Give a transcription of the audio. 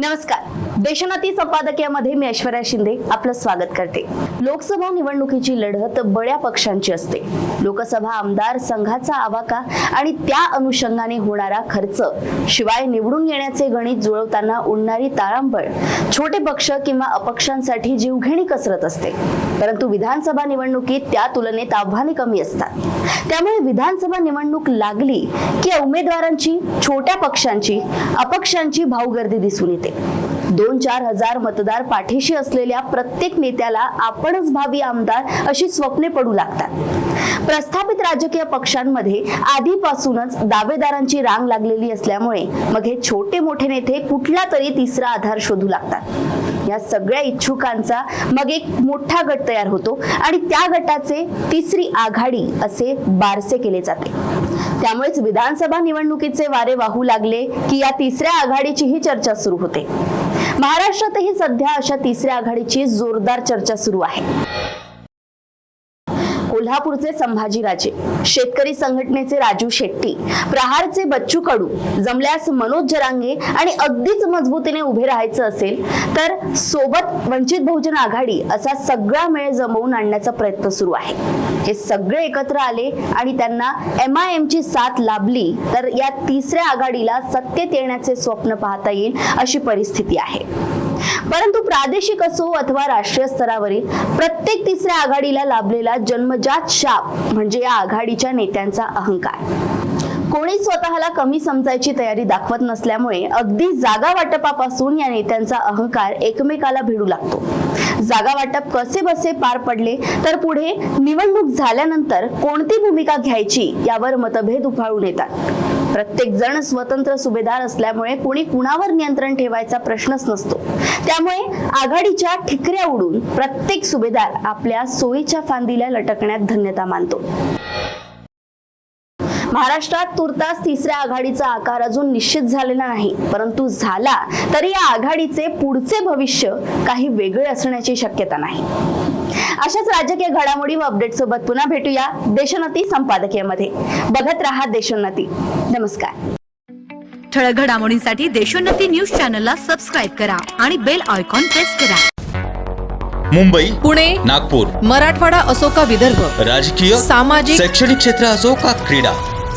नमस्कार देशनाती संपादकीयामध्ये मी ऐश्वर्या शिंदे आपलं स्वागत करते. लोकसभा निवडणुकीची लढत बड्या पक्षांची असते. लोकसभा आमदार संघाचा आवाका आणि त्या अनुषंगाने होणारा खर्च शिवाय निवडून येण्याचे गणित जुळवताना उडणारी तारांबळ छोटे पक्ष किंवा अपक्षांसाठी जीवघेणी कसरत असते. परंतु विधानसभा निवडणुकीत त्या तुलनेत आव्हाने कमी असतात. त्यामुळे विधानसभा निवडणूक लागली की उमेदवारांची छोट्या पक्षांची अपक्षांची भाऊगर्दी दिसून येते. दोन चार हजार मतदार पाठीशी असलेल्या प्रत्येक नेत्याला आपणच भावी आमदार अशी स्वप्ने पडू लागतात. प्रस्थापित राजकीय पक्षांमध्ये आधीपासूनच दावेदारांची रांग लागलेली असल्यामुळे मग हे छोटे मोठे नेते कुठला तरी तिसरा आधार शोधू लागतात. या सगळ्या इच्छुकांचा मग एक मोठा गट तयार होतो आणि त्या गटाचे तिसरी आघाडी असे बारसे केले जाते. त्यामुळेच विधानसभा निवडणुकीचे वारे वाहू लागले की या तिसऱ्या आघाडीचीही चर्चा सुरू होते. महाराष्ट्रातही सध्या अशा तिसऱ्या आघाडीची जोरदार चर्चा सुरू आहे. कोल्हापूरचे संभाजीराजे शेतकरी संघटनेचे राजू शेट्टी प्रहारचे बच्चू कडू जमल्यास मनोज जरांगे आणि अगदीच मजबूतीने उभे राहायचं असेल तर सोबत वंचित बहुजन आघाडी असा सगळा मेळ जमवून आणण्याचा प्रयत्न सुरू आहे. हे सगळे एकत्र आले आणि त्यांना एम आय एम ची साथ लाभली तर या तिसऱ्या आघाडीला सत्तेत येण्याचे स्वप्न पाहता येईल अशी परिस्थिती आहे. परंतु प्रादेशिक असो अथवा राष्ट्रीय स्तरावरील प्रत्येक तिसऱ्या आघाडीला लाभलेला जन्मजात शाप म्हणजे या आघाडीच्या नेत्यांचा अहंकार. कोणी स्वतःला कमी समजायची तयारी दाखवत नसल्यामुळे अगदी जागा वाटपापासून या नेत्यांचा अहंकार एकमेकाला भिडू लागतो. जागा वाटप कसे बसे पार पडले तर पुढे निवडणूक झाल्यानंतर कोणती भूमिका घ्यायची यावर मतभेद उफाळून येतात. प्रत्येक जण स्वतंत्र सुभेदार असल्यामुळे कोणी कुणावर नियंत्रण ठेवायचा प्रश्नच नसतो. त्यामुळे आघाडीच्या ठिकऱ्या उडून प्रत्येक सुभेदार आपल्या सोयीच्या फांदीला लटकण्यात धन्यता मानतो. महाराष्ट्रात तुर्तास तिसऱ्या आघाडीचा आकार अजून निश्चित झालेला नाही परंतु झाला तरी या आघाडीचे पुढचे भविष्य काही वेगळे असण्याची शक्यता नाही. अशाच राजकीय घडामोडी व अपडेट सोबत पुन्हा भेटूया देशोन्नती संपादकीयमध्ये बघत राहा देशोन्नती. नमस्कार. ठळक घडामोडींसाठी देशोन्नती न्यूज चॅनलला सबस्क्राईब करा आणि बेल आयकॉन प्रेस करा. मुंबई पुणे नागपूर मराठवाडा असो का विदर्भ राजकीय सामाजिक शैक्षणिक क्षेत्र असो का क्रीडा